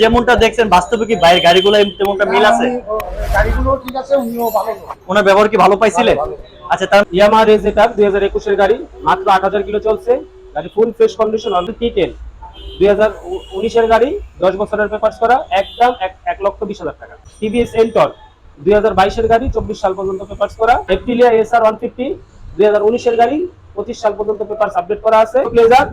যেমনটা দেখছেন বাস্তবে কি বাইরের গাড়িগুলো তেমনটা মিল আছে? গাড়িগুলো ঠিক আছে উনিও ভালো ওনার ব্যবহার কি ভালো পাইছিলেন আচ্ছা তার ইয়ামা রেজেটার দুই হাজার একুশের গাড়ি মাত্র আট হাজার কিলো চলছে। গাড়ি ফুল ফ্রেশ কন্ডিশন অলরেডি টি টেন দুই হাজার উনিশের গাড়ি দশ বছরের পেপার্স করা একদম এক এক লক্ষ বিশ হাজার টাকা। টিভিএস এন্টর দুই হাজার বাইশের গাড়ি চব্বিশ সাল পর্যন্ত পেপার্স করা। Aprilia S R one fifty দুই হাজার উনিশের গাড়ি পঁচিশ সাল পর্যন্ত পেপার্স আপডেট করা আছে। প্লেজার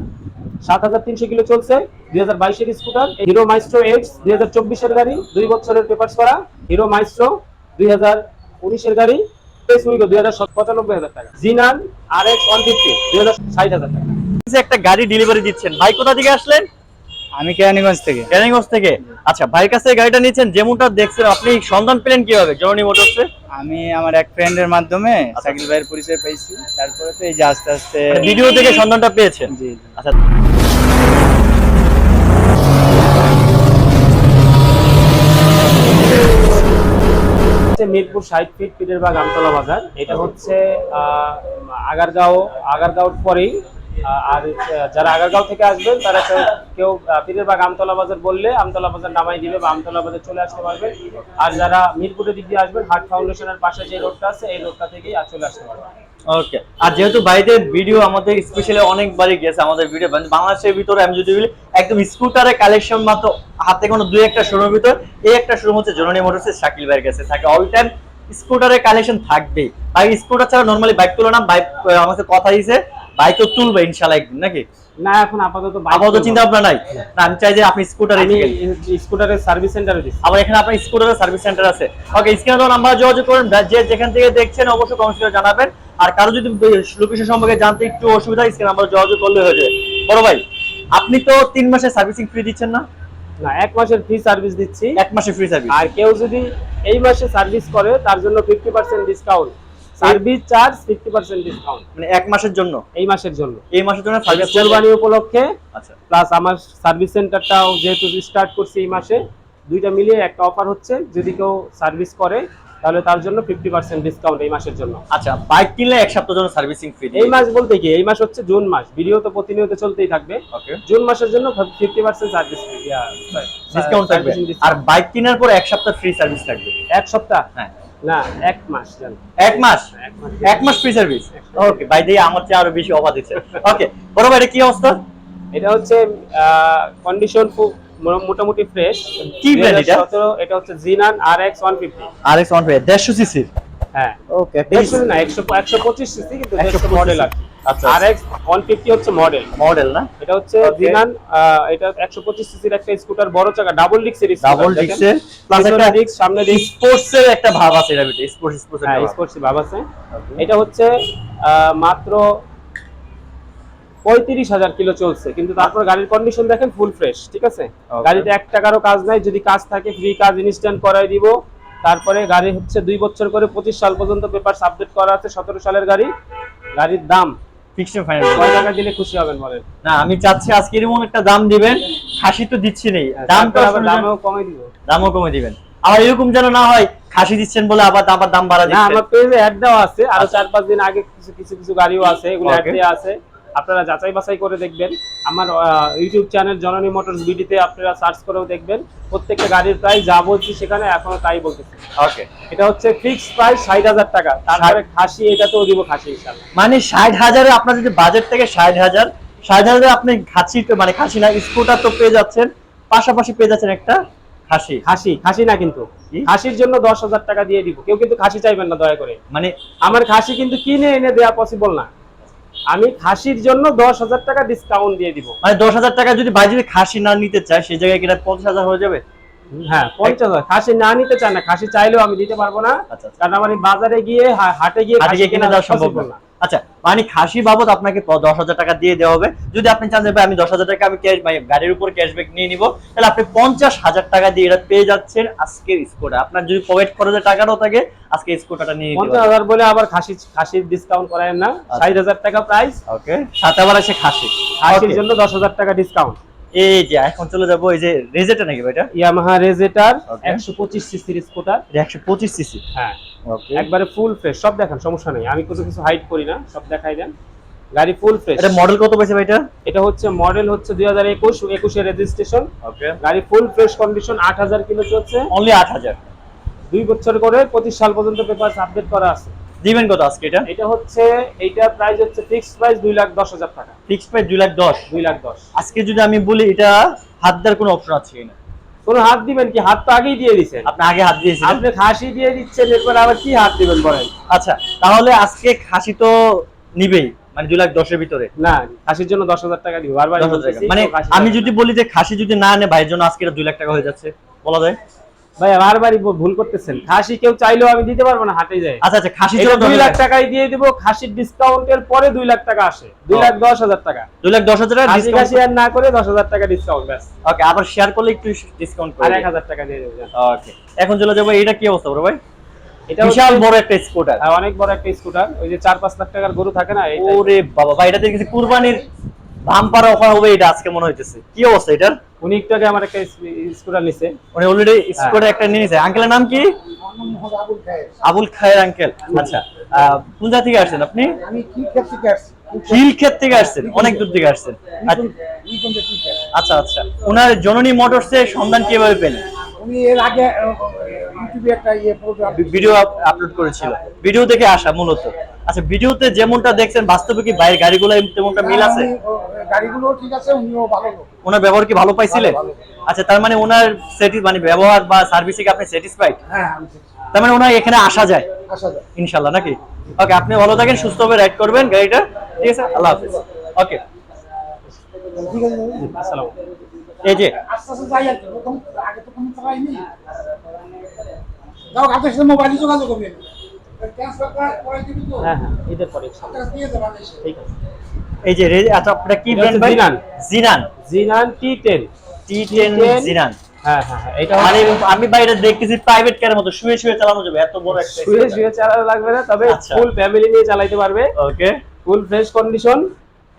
সাত হাজার তিনশো কিলো চলছে দুই হাজার বাইশের স্কুটার হিরো মাইস্ট্রো এইটস দুই হাজার চব্বিশের গাড়ি দুই বছরের পেপার্স করা হিরো মাইস্ট্রো দুই হাজার উনিশের গাড়ি স্পেস উইগো দুই হাজার পঁচানব্বই হাজার টাকা Jinan R X one fifty দুই হাজার ষাট হাজার টাকা। একটা গাড়ি ডেলিভারি দিচ্ছেন ভাই কোথা থেকে আসলেন? আমি কেরানীগঞ্জ থেকে। ক্যানিগঞ্জ থেকে? আচ্ছা ভাইয়ের কাছে গাড়িটা নিচ্ছেন যেমনটা দেখছেন আপনি সন্ধান পেলেন কীভাবে জননী মোটরসে আমি আমার এক ফ্রেন্ডের মাধ্যমে সাইকেল ভাইয়ের পরিচয় পেয়েছি তারপরে তো এই যে আস্তে আস্তে ভিডিও থেকে সন্ধানটা পেয়েছেন? জি। আচ্ছা। হচ্ছে মিরপুর ষাট ফিট পিটের বাগ আমতলা বাজার। এটা হচ্ছে আগারগাঁও, আগারগাঁওর পরেই আর যারা আগারগাঁও থেকে আসবেন, তারা কেউ- পীরের বাগ আমতলা বাজার বললে আমতলা বাজার নামাই দিবে বা আমতলা বাজার চলে আসতে পারবে। আর যারা মিরপুরের দিক দিয়ে আসবেন হার্ট ফাউন্ডেশনের পাশে যে রোডটা আছে, এই রোডটা থেকেই আর চলে আসতে পারবেন ওকে আর যেহেতু বাইরের ভিডিও আমাদের স্পেশালি অনেকবারই গেছে আমাদের ভিডিও বাংলাদেশের ভিতরে আমি যদি বলি একদম স্কুটারের কালেকশন মাত্র হাতে কোনো দুই একটা শোরুমের ভিতর এই একটা শোরুম হচ্ছে জননী মোটরসের শাকিল ভাইয়ের কাছে। থাকে অল টাইম স্কুটারের কালেকশন স্কুটার ছাড়া নর্মালি বাইক তুলে না বাইক আমাকে কথা দিয়েছে বাইকও তুলবে ইনশাল্লাহ একদিন নাকি? না এখন আপাতত আপাতত চিন্তা ভাবনা নাই? না আমি চাই যে আপনি স্কুটারে স্কুটারের সার্ভিস সেন্টারে দিচ্ছি। আবার এখানে আপনার স্কুটারের সার্ভিস সেন্টার আছে। ওকে স্ক্রিনে দেওয়া নাম্বার যোগাযোগ করুন। যে যেখান থেকে দেখছেন অবশ্যই কমেন্ট করে জানাবেন। আর কারও যদি লোকেশন সম্পর্কে জানতে একটু অসুবিধা স্ক্রিনে নাম্বার যোগাযোগ করলে হয়ে যাবে। বড় ভাই আপনি তো তিন মাসের সার্ভিসিং ফ্রি দিচ্ছেন না? না এক মাসের ফ্রি সার্ভিস দিচ্ছি। এক মাসে ফ্রি সার্ভিস আর কেউ যদি এই মাসে সার্ভিস করে তার জন্য fifty percent discount service charge fifty percent discount মানে এক মাসের জন্য? এই মাসের জন্য। এই মাসের জন্য সার্ভিস কোরবানি উপলক্ষে আচ্ছা। প্লাস আমার সার্ভিস সেন্টারটাও যেহেতু স্টার্ট করছি এই মাসে দুইটা মিলিয়ে একটা অফার হচ্ছে যদি কেউ সার্ভিস করে তাহলে তার জন্য ফিফটি পার্সেন্ট ডিসকাউন্ট এই মাসের জন্য। আচ্ছা বাইক কিনলে এক সপ্তাহ জন্য সার্ভিসিং ফ্রি এই মাস বলতে কি এই মাস হচ্ছে জুন মাস ভিডিও তো প্রতিনিয়ত চলতেই থাকবে। ওকে জুন মাসের জন্য fifty percent service free discount থাকবে। আর বাইক কেনার পর এক সপ্তাহ ফ্রি সার্ভিস থাকবে। এক সপ্তাহ? হ্যাঁ। না এক মাস এক মাস? এক মাস। ফ্রি সার্ভিস ওকে ভাই দিয়ে আমার চেয়ে আরও বেশি অফার দিচ্ছে ওকে বড় ভাই এটা কি অবস্থা? এটা হচ্ছে কন্ডিশন খুব মোটামুটি ফ্রেশ কি brand এটা? এটা হচ্ছে Jinan R X one fifty R X one দেড়শো সিসির হ্যাঁ। ওকে একশো না একশো একশো পঁচিশ সিসি কিন্তু 125 মডেল আর আচ্ছা আর এক্স ওয়ান ফিফটি হচ্ছে মডেল মডেল না? এটা হচ্ছে. জিনান এটা একশো পঁচিশ সিসির একটা স্কুটার বড় চাকা ডাবল ডিক্সের ডাবল ডিক্সের প্লাস একটা ডিক্স সামনে ডিক্স স্পোর্টস এর একটা ভাব আছে ভিতরে স্পোর্টস স্পোর্টস হ্যাঁ স্পোর্টস ভাব আছে। এটা হচ্ছে আহ, মাত্র পঁয়ত্রিশ হাজার কিলো চলছে। কিন্তু তারপর গাড়ির কন্ডিশন দেখেন ফুল ফ্রেশ ঠিক আছে? গাড়িতে এক টাকারও কাজ নাই যদি কাজ থাকে ফ্রি কাজ ইনস্ট্যান্ট করাই দিব। তারপরে গাড়ি হচ্ছে দুই বছর করে পঁচিশ সাল পর্যন্ত পেপার আপডেট করা আছে সতেরো সালের গাড়ি। গাড়ির দাম ফিক্সড ফাইনাল কয় টাকা দিলে খুশি হবেন বলেন? না আমি চাচ্ছি আজকে এরকম একটা দাম দিবেন খাসি তো দিচ্ছি নেই। দাম কমে দিব। দামও কমে দিবেন। আবার এরকম যেন না হয় খাসি দিচ্ছেন বলে আবার আবার দাম বাড়া না দিচ্ছেন। আমার পেজে অ্যাড দেওয়া আছে আরও চার পাঁচ দিন আগে কিছু কিছু কিছু গাড়িও আছে এগুলো অ্যাড দেওয়া আছে। আপনারা যাচাই বাছাই করে দেখবেন। আমার ইউটিউব চ্যানেল জননী মোটরস বিডিতে আপনারা সার্চ করেও দেখবেন। প্রত্যেকটা গাড়ির প্রাইস যা বলছি সেখানে এখনও তাই বলতেছি। ওকে এটা হচ্ছে ফিক্স প্রাইস ষাট হাজার টাকা। তারপরে খাসি এটাতেও দিব খাসি ইনশাল্লাহ মানে ষাট হাজারে আপনার যদি বাজেট থেকে ষাট হাজার ষাট হাজারে আপনি খাসি মানে খাসি না স্কুটার তো পেয়ে যাচ্ছেন পাশাপাশি পেয়ে যাচ্ছেন একটা খাসি। খাসি খাসি না কিন্তু? খাসির জন্য দশ হাজার টাকা দিয়ে দিব। কেউ কিন্তু খাসি চাইবেন না দয়া করে। মানে আমার খাসি কিন্তু কিনে এনে দেওয়া পসিবল না। আমি খাসির জন্য দশ হাজার টাকা ডিসকাউন্ট দিয়ে দিব। মানে দশ হাজার টাকা যদি ভাই যদি খাসি না নিতে চায় সেই জায়গায় কিনা পঞ্চাশ হাজার হয়ে যাবে? হ্যাঁ পঞ্চাশ হাজার। খাসি না নিতে চায় না খাসি চাইলেও আমি দিতে পারব না। আচ্ছা আচ্ছা। কারণ আমার বাজারে গিয়ে হাটে গিয়ে কেনা দেওয়া সম্ভব না। আচ্ছা মানে খাসি বাবদ আপনাকে দশ হাজার টাকা দিয়ে দেওয়া হবে। যদি আপনি চান যে ভাই আমি দশ হাজার টাকা আমি ক্যাশ মানে গাড়ির উপর ক্যাশব্যাক নিয়ে নিব তাহলে আপনি পঞ্চাশ হাজার টাকা দিয়ে এটা পেয়ে যাচ্ছেন আজকের স্কোটা আপনার যদি পকেট খরচের টাকাটাও থাকে আজকে স্কোটাটা নিয়ে পঞ্চাশ হাজার বলে আবার খাসি খাসির ডিসকাউন্ট করায় না। আচ্ছা। ষাট হাজার টাকা প্রাইস ওকে। সাথে আবার আছে খাসি। খাসির জন্য দশ হাজার টাকা ডিসকাউন্ট এই যে এখন চলে যাব এই যে রেজেটা নাকি ভাই এটা? ইয়ামাহা রেজেটার একশো পঁচিশ সিসির স্কুটার একশো পঁচিশ সিসি হ্যাঁ। একবারে ফুল ফ্রেশ সব দেখান সমস্যা নেই। আমি কিছু কিছু হাইড করি না সব দেখাই দেন। গাড়ি ফুল ফ্রেশ এটা মডেল কত পাইছে ভাই এটা এটা হচ্ছে মডেল হচ্ছে দুই হাজার একুশ একুশের রেজিস্ট্রেশন ওকে গাড়ি ফুল ফ্রেশ কন্ডিশন আট হাজার কিলো চলছে। অনলি আট হাজার। দুই বছর করে পঁচিশ সাল পর্যন্ত পেপার আপডেট করা আছে। দিবেন কত আজকে এটা? এটা হচ্ছে এইটার প্রাইস হচ্ছে ফিক্সড প্রাইস দুই লাখ দশ হাজার টাকা। ফিক্স প্রাইস দুই লাখ দশ। দুই লাখ দশ। আজকে যদি আমি বলি এটা হাত দেওয়ার কোনো অপশন আছে কিনা? কোনো হাত দিবেন কি? হাত তো আগেই দিয়ে দিচ্ছেন আপনি আগে হাত দিয়েছেন আপনি খাসি দিয়ে দিচ্ছেন এরপর আবার কি হাত দিবেন বলেন? আচ্ছা তাহলে আজকে খাসি তো নিবেই মানে দুই লাখ দশের ভিতরে। না খাসির জন্য দশ হাজার টাকা দিব। বারবার মানে আমি যদি বলি যে খাসি যদি না আনে ভাইয়ের জন্য আজকে দুই লাখ টাকা হয়ে যাচ্ছে। বলা যায়? ভাই বারবারই ভুল করতেছেন। খাসি কেউ চাইলেও আমি দিতে পারব না হাটে যায় আচ্ছা আচ্ছা খাসি এটা জন্য দুই লাখ টাকায় দিয়ে দিব খাসির ডিসকাউন্টের পরে দুই লাখ টাকা আসে। দুই লাখ দশ হাজার টাকা। দুই লাখ দশ হাজার টাকা খাসি খাসি আর না করে দশ হাজার টাকা ডিসকাউন্ট ব্যাস। ওকে আবার শেয়ার করলে একটু ডিসকাউন্ট করে হাজার টাকা দিয়ে দেবেন ওকে এখন চলে যাব এটা কি অবস্থা বড় ভাই? এটা বিশাল বড় একটা স্কুটার হ্যাঁ, অনেক বড় একটা স্কুটার ওই যে চার পাঁচ লাখ টাকার গরু থাকে না ওরে বাবা ভাই এটা দেখেছি কুরবানির বাম্পার অফার হবে এটা আজকে মনে হইতেছে। কি অবস্থা এটার? উনি একটু আগে আমার একটা স্কুটার নিছে। উনি অলরেডি স্কুটার একটা নিয়ে নিছে। আঙ্কেলের নাম কি? আবুল খায়ের। আঙ্কেল আচ্ছা আহ, কোন জায়গা থেকে আসছেন আপনি? আমি কি থেকে আসছি। খিলক্ষেত থেকে আসছেন অনেক দূর থেকে আসছেন। আচ্ছা, আচ্ছা আচ্ছা। ওনার জননী মোটরসের সন্ধান কীভাবে পেলেন? উনি এর আগে ইউটিউবে একটা ইয়ে প্রোগ্রাম ভিডিও আপলোড করেছিল। ভিডিও থেকে আসা মূলত। আচ্ছা ভিডিওতে যেমনটা দেখছেন বাস্তবে কি বাইরের গাড়িগুলো তেমনটা মিল আছে? গাড়িগুলো ঠিক আছে উনিও ভালো ওনার ব্যবহার কি ভালো পাইছিলেন আচ্ছা তার মানে ওনার সেটি মানে ব্যবহার বা সার্ভিসিং আপনি স্যাটিসফাইড হ্যাঁ তার মানে ওনার এখানে আসা যায়? আসা যায়। ইনশাল্লাহ নাকি? ওকে আপনি ভালো থাকেন সুস্থভাবে রাইড করবেন গাড়িটা। ঠিক আছে আল্লাহ হাফিজ। ওকে ঠিক আছে। আসসালাম এই যে মোবাইলে যোগাযোগ করবেন হ্যাঁ হ্যাঁ এই যে আচ্ছা আপনারা কি ব্র্যান্ড ভাই? জিনান। জিনান জিনান T ten T ten T10 জিনান হ্যাঁ এটা মানে আমি বাইরে দেখতেছি প্রাইভেট কারের মতো। শুয়ে শুয়ে চালানো যাবে এত বড় একটা শুয়ে শুয়ে চালানো লাগবে না তবে আচ্ছা। ফুল ফ্যামিলি নিয়ে চালাইতে পারবে। ওকে ফুল ফ্রেশ কন্ডিশন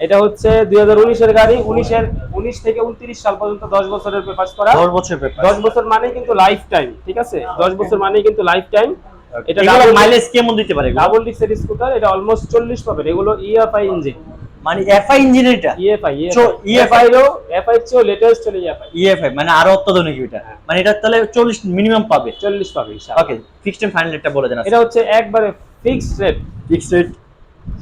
এটা হচ্ছে দুই হাজার উনিশের গাড়ি উনিশের উনিশ থেকে উনত্রিশ সাল পর্যন্ত দশ বছরের পেপার করা। 10 বছর দশ বছর মানে কিন্তু লাইফ টাইম ঠিক আছে? দশ বছর মানে কিন্তু লাইফ টাইম এটা এটা মাইলেজ কেমন দিতে পারে ডাবল ডিক্সের স্কুটার এটা অলমোস্ট চল্লিশ পাবেন। এগুলো E ইএফআই ইঞ্জিন মানে এফআই ইঞ্জিন এটা? ইএফআই চো- ইএফআই রো এফআই চেয়েও লেটেস্ট চলে ইএফআই ইএফআই মানে আরও অত্যাধুনিক এটা। হ্যাঁ। মানে এটা তাহলে 40 মিনিমাম পাবে? চল্লিশ পাবে ওকে ফিক্সড এন্ড ফাইনাল এটা বলে দেন এটা হচ্ছে একবারে ফিক্সড রেট ফিক্সড রেট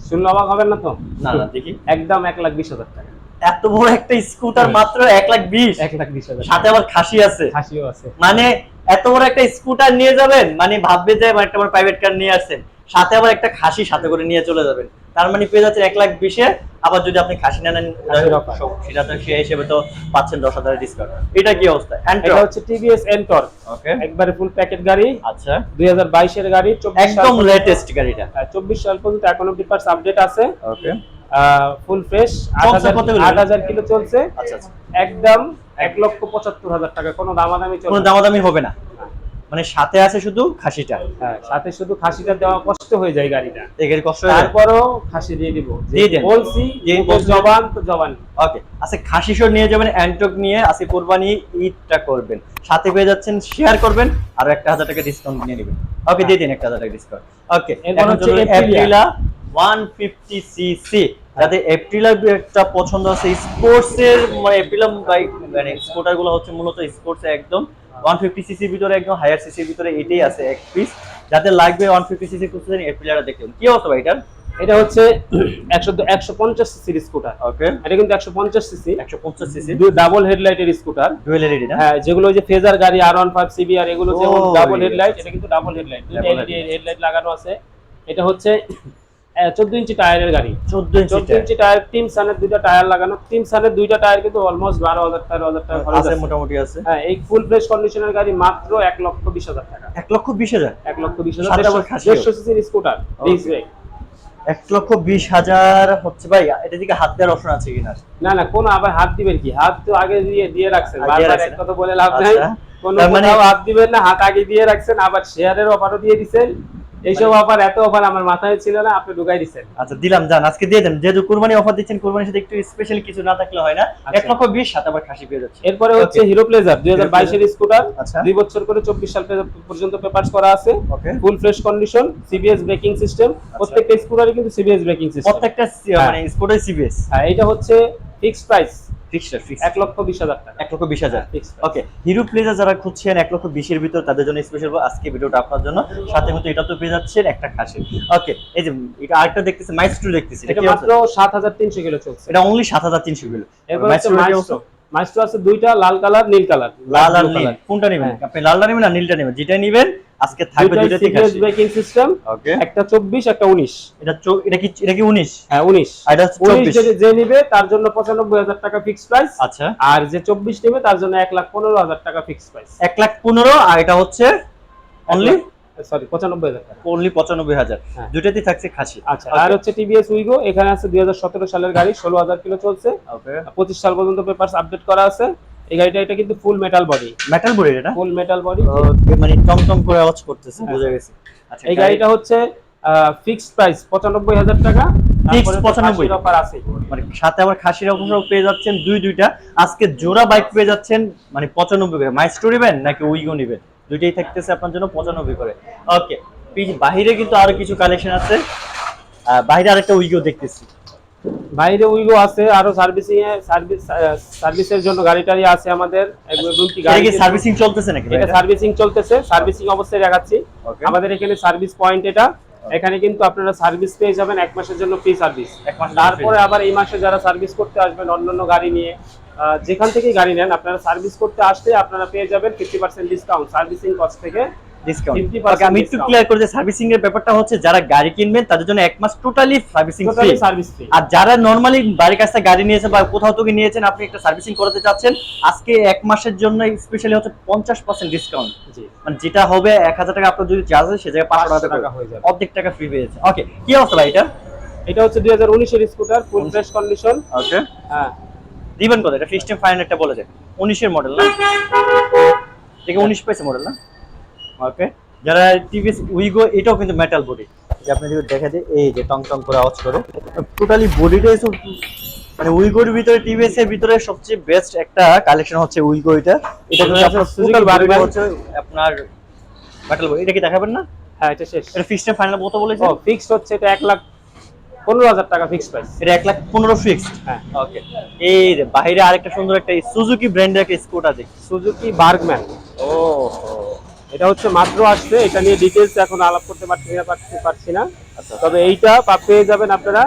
শুনলে অবাক হবেন না তো? না না দেখি। একদম এক লাখ বিশ হাজার টাকা। এত বড় একটা স্কুটার মাত্র এক লাখ বিশ? এক লাখ বিশ হাজার সাথে আবার খাসি আছে। খাসিও আছে। মানে এত বড় একটা স্কুটার নিয়ে যাবেন মানে ভাববে যে একটা আমার প্রাইভেট কার নিয়ে আসছেন। সাথে আবার একটা খাসি সাথে করে নিয়ে চলে যাবেন। তার মানে পেয়ে যাচ্ছেন এক লাখ বিশে আবার যদি আপনি খাসি না নেন সেটা তো সে হিসেবে তো পাচ্ছেন দশ হাজারের ডিসকাউন্ট এটা কি অবস্থা? এটা হচ্ছে টিভিএস এন্টর ওকে একবারে ফুল প্যাকেট গাড়ি। আচ্ছা। দুই হাজার বাইশের গাড়ি একদম লেটেস্ট গাড়িটা। চব্বিশ সাল পর্যন্ত এখনও আপডেট আছে। ওকে ফুল ফ্রেশ আট হাজার হাজার কিলো চলছে। আচ্ছা আচ্ছা। একদম এক লক্ষ পঁচাত্তর হাজার টাকা। কোনো দামাদামি কোনো। দামাদামি হবে না। মানে সাথে আছে শুধু খাসিটা? হ্যাঁ সাথে শুধু খাসিটা দেওয়া কষ্ট হয়ে যায় গাড়িটা। এগের কষ্ট হয়ে তারপরও খাসি দিয়ে দিব। দিয়ে দেন। বলছি মুখের জবান তো জবান। ওকে আচ্ছা খাসি শোর নিয়ে যাবেন অ্যান্টক নিয়ে আজকে কোরবানি ঈদটা করবেন। সাথে পেয়ে যাচ্ছেন শেয়ার করবেন আর একটা হাজার টাকা ডিসকাউন্ট নিয়ে নেবেন। ওকে দিয়ে দিন একটা হাজার টাকা ডিসকাউন্ট ওকে এখন হচ্ছে হচ্ছে এপ্রিলা ওয়ান ফিফটি সিসি যাতে এপ্রিলা একটা পছন্দ আছে স্পোর্টস এর মানে এপ্রিলা বাইক মানে স্কুটারগুলো হচ্ছে মূলত স্পোর্টস একদম ওয়ান ফিফটি সিসির ভিতরে একদম হায়ার সিসির ভিতরে এটাই আছে এক পিস যাতে লাগবে ওয়ান ফিফটি সিসি খুঁজছেন এপ্রিলাটা দেখুন কি অবস্থা ভাই এটার? এটা হচ্ছে একশো একশো পঞ্চাশ সিসির স্কুটার ওকে এটা কিন্তু একশো পঞ্চাশ সিসি একশো পঞ্চাশ সিসি ডাবল হেডলাইটের স্কুটার ডুয়েল এলইডি না? হ্যাঁ যেগুলো ওই যে ফেজার গাড়ি আর ওয়ান ফাইভ সিবিআর এগুলো যেমন ও, ডাবল হেডলাইট এটা কিন্তু ডাবল হেডলাইট হেডলাইট লাগানো আছে। এটা হচ্ছে চোদ্দ ইঞ্চি টায়ারের গাড়ি। চোদ্দ চোদ্দ ইঞ্চি টায়ার টিম সানের দুইটা টায়ার লাগানো। টিম সানের দুইটা টায়ার কিন্তু অলমোস্ট বারো হাজার তেরো হাজার টাকা খরচ আছে। মোটামুটি আছে। হ্যাঁ এই ফুল ফ্রেশ কন্ডিশনের গাড়ি মাত্র এক লক্ষ বিশ হাজার টাকা। এক লক্ষ বিশ হাজার? এক লক্ষ বিশ হাজার দেড়শো সিসির স্কুটার ব্রেক এক লক্ষ বিশ হাজার হচ্ছে ভাই এটা দিকে হাত দেওয়ার অপশন আছে কিনা? না না কোন আবার হাত দিবেন কি? হাত তো আগে দিয়ে দিয়ে রাখছেন। বারবার এক কথা বলে লাভ নাই। আচ্ছা। কোন মানে- হাত দিবেন না হাত আগে দিয়ে রাখছেন আবার শেয়ারের অফারও দিয়ে দিছেন। এইসব অফার এত অফার আমার মাথায় ছিল না আপনি ঢুকাই দিচ্ছেন আচ্ছা দিলাম জান আজকে দিয়ে দেন। যেহেতু কুরবানি অফার দিচ্ছেন কুরবানির সাথে একটু স্পেশাল কিছু না থাকলে হয় না। এক আচ্ছা। লক্ষ বিশ সাথে আবার খাসি পেয়ে যাচ্ছে। এরপরে হচ্ছে হিরো প্লেজার দুই হাজার বাইশের স্কুটার আচ্ছা। দুই বছর করে চব্বিশ সাল পর্যন্ত পেপার্স করা আছে। Okay full fresh condition CBS braking system প্রত্যেকটা স্কুটারে কিন্তু সিবিএস ব্রেকিং সিস্টেম প্রত্যেকটা হ্যাঁ। মানে সিবিএস হ্যাঁ এটা হচ্ছে ফিক্সড প্রাইস? এক লক্ষ বিশ হাজার টাকা। এক লক্ষ বিশ হাজার। ওকে হিরো প্লেজার যারা খুঁজছেন এক লক্ষ বিশের ভিতর তাদের জন্য স্পেশাল আজকে ভিডিওটা আপনার জন্য। সাথে মতো এটা তো পেয়ে যাচ্ছেন একটা খাসি ওকে এই যে এটা আরেকটা দেখতেছি মাইস্ট্রো দেখতেছি এটা মাত্র সাত হাজার তিনশো কিলো চলছে। এটা অনলি সাত হাজার তিনশো কিলো। এরপর মাইস্ট্রো মাইস্ট্রো আছে দুইটা লাল কালার নীল কালার। লাল আর নীল। কোনটা নেবেন? হ্যাঁ। আপনি লালটা নেবেন না নীলটা নেবেন? যেটা নেবেন আজকে থাকবে দুইটাই দুইটাতে সিবিএস ব্রেকিং সিস্টেম ওকে একটা চব্বিশ একটা উনিশ। এটা এটা কি এটা কি উনিশ? হ্যাঁ উনিশ। আর এটা হচ্ছে উনিশ চব্বিশ। যদি যে নিবে তার জন্য পঁচানব্বই হাজার টাকা ফিক্সড প্রাইস আচ্ছা। আর যে চব্বিশ নেবে তার জন্য এক লাখ পনেরো হাজার টাকা ফিক্সড প্রাইস এক লাখ পনেরো আর এটা হচ্ছে অনলি সরি পঁচানব্বই হাজার টাকা। অনলি পঁচানব্বই হাজার। হ্যাঁ। দুইটাতেই থাকছে খাসি। আচ্ছা আর হচ্ছে টিভিএস উইগো এখানে আছে দুই সালের গাড়ি ষোলো হাজার কিলো চলছে। পঁচিশ সাল পর্যন্ত পেপারস আপডেট করা আছে। এই গাড়িটা এটা কিন্তু full metal body metal body এটা? ফুল মেটাল বডি মানে টম টম করে আওয়াজ করতেছে হ্যাঁ। বোঝা গেছে। আচ্ছা এই গাড়িটা হচ্ছে ফিক্সড প্রাইস পঁচানব্বই হাজার টাকা। Fixed 95 অফার আছে। মানে সাথে আবার খাসির পেয়ে যাচ্ছেন দুই দুইটা আজকে জোড়া বাইক পেয়ে যাচ্ছেন মানে পঁচানব্বই নেবেন নাকি উইগো নেবেন? দুইটাই থাকতেছে আপনার জন্য পঁচানব্বই করে। ওকে বাহিরে কিন্তু আরও কিছু কালেকশন আছে। বাইরে আরেকটা উইগো দেখতেছি। বাইরে উইগো আছে আরও সার্ভিসিং এ সার্ভিস সার্ভিসের জন্য গাড়ি টাড়ি আছে আমাদের। দুটি গাড়ি কি সার্ভিসিং চলতেছে নাকি এটা সার্ভিসিং চলতেছে সার্ভিসিং অবস্থায় দেখাচ্ছি। আমাদের এখানে সার্ভিস পয়েন্ট এটা। এখানে কিন্তু আপনারা সার্ভিস পেয়ে যাবেন এক মাসের জন্য ফ্রি সার্ভিস তারপরে আবার এই মাসে যারা সার্ভিস করতে আসবেন অন্যান্য গাড়ি নিয়ে যেখান থেকে গাড়ি নেন আপনারা সার্ভিস করতে আসলে আপনারা পেয়ে যাবেন fifty percent discount servicing cost থেকে ডিসকাউন্ট 50% আমি একটু ক্লিয়ার করে দিই সার্ভিসিং এর ব্যাপারটা হচ্ছে যারা গাড়ি কিনবেন তাদের জন্য এক মাস totally servicing free totally service free আর যারা নরমালি বাড়ির কাছ থেকে গাড়ি নিয়েছেন বা কোথাও থেকে নিয়েছেন আপনি একটা সার্ভিসিং করাতে চাচ্ছেন আজকে এক মাসের জন্য স্পেশালি হচ্ছে পঞ্চাশ পার্সেন্ট ডিসকাউন্ট মানে যেটা হবে এক হাজার টাকা আপনার যদি চার্জ হয় সে জায়গায় পাঁচশো টাকা টাকা হয়ে যাবে। অর্ধেক টাকা ফ্রি পেয়েছে ওকে কি অবস্থা ভাই এটা? এটা হচ্ছে দুই হাজার উনিশের scooter full fresh condition okay হ্যাঁ। দিবেন কত এটা ফিস্টেম ফাইন একটা বলে যায় উনিশের মডেল না? থেকে উনিশ পেয়েছে মডেল না? ওকে যারা টিভিএস উইগো এটাও কিন্তু মেটাল বডি যে আপনি যদি দেখা যায় এই যে টং টং করে আওয়াজ করে। টোটালি বডিটাই সব মানে উইগোর ভিতরে টিভিএস এর ভিতরে সবচেয়ে বেস্ট একটা কালেকশন হচ্ছে উইগো এটা। এটা কিন্তু আপনার হচ্ছে আপনার মেটাল বডি এটা কি দেখাবেন না? হ্যাঁ এটা শেষ। এটা ফিক্সড ফাইনাল কত বলেছে ফিক্সড হচ্ছে এটা এক লাখ পনেরো হাজার টাকা ফিক্সড প্রাইস এটা এক লাখ পনেরো ফিক্সড হ্যাঁ। ওকে এই যে বাইরে আরেকটা সুন্দর একটা সুজুকি ব্র্যান্ডের একটা স্কুটার দেখি সুজুকি বার্গম্যান ও এটা হচ্ছে মাত্র আসছে এটা নিয়ে ডিটেলস এখন আলাপ করতে পারছি না পারছি না। আচ্ছা। তবে এইটা পেয়ে যাবেন আপনারা।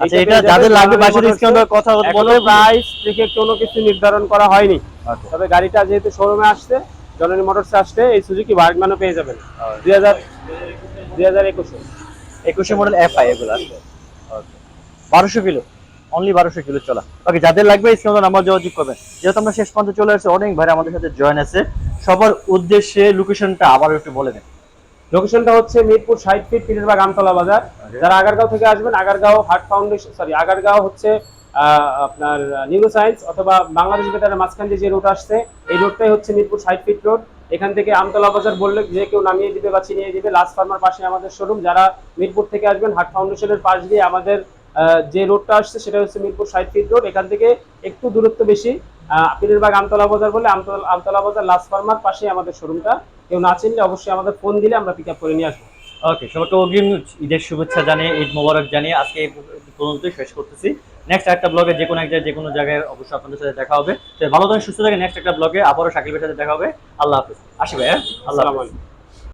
আচ্ছা এটা যাদের লাগবে বাইশের ডিসকাউন্টের কথা বলো প্রাইস থেকে কোনো কিছু নির্ধারণ করা হয়নি। তবে গাড়িটা যেহেতু শোরুমে আসছে জননী মোটরসে আসছে এই সুজুকি বার্গম্যানও পেয়ে যাবেন। দুই হাজার দুই হাজার একুশে। একুশে মডেল এফ আই এগুলো বারোশো কিলো অনলি বারোশো কিলো চলা। ওকে যাদের লাগবে স্ক্রিনে নাম্বার যোগাযোগ করবেন। যেহেতু আমরা শেষ পর্যন্ত চলে আসছি অনেক ভাই আমাদের সাথে জয়েন আছে। সবার উদ্দেশ্যে লোকেশনটা আবার একটু বলে দেন। লোকেশনটা হচ্ছে মিরপুর ষাট ফিট পিরিরবাগ আমতলা বাজার। যারা আগারগাঁও থেকে আসবেন Agargaon heart foundation sorry Agargaon হচ্ছে আপনার নিউরো সায়েন্স অথবা বাংলাদেশ বেতারের মাঝখান দিয়ে যে রোড আসছে এই রোডটাই হচ্ছে মিরপুর ষাট ফিট রোড এখান থেকে আমতলা বাজার বললে যে কেউ নামিয়ে দিবে বা চিনিয়ে দিবে লাস্ট ফার্মার পাশে আমাদের শোরুম যারা মিরপুর থেকে আসবেন হার্ট ফাউন্ডেশনের পাশ দিয়ে আমাদের যে রোডটা আসছে সেটা হচ্ছে মিরপুর ষাট ফিট রোড এখান থেকে একটু দূরত্ব বেশি। পিরিরবাগ আমতলা বাজার বলে আমতলা আমতলা বাজার লাস্ট ফার্মার পাশে আমাদের শোরুমটা কেউ না চিনলে অবশ্যই আমাদের ফোন দিলে আমরা পিক আপ করে নিয়ে আসব। ওকে সবাইকে অগ্রিম ঈদের শুভেচ্ছা জানিয়ে ঈদ মোবারক জানিয়ে আজকে পর্যন্তই শেষ করতেছি। নেক্সট একটা ব্লগে যে কোনো এক জায়গায় যে কোনো জায়গায় অবশ্যই আপনাদের সাথে দেখা হবে। তো ভালো থাকেন সুস্থ থাকেন। নেক্সট একটা ব্লগে আবারও শাকিলের সাথে দেখা হবে। আল্লাহ হাফিজ। আসি ভাই? আল্লাহ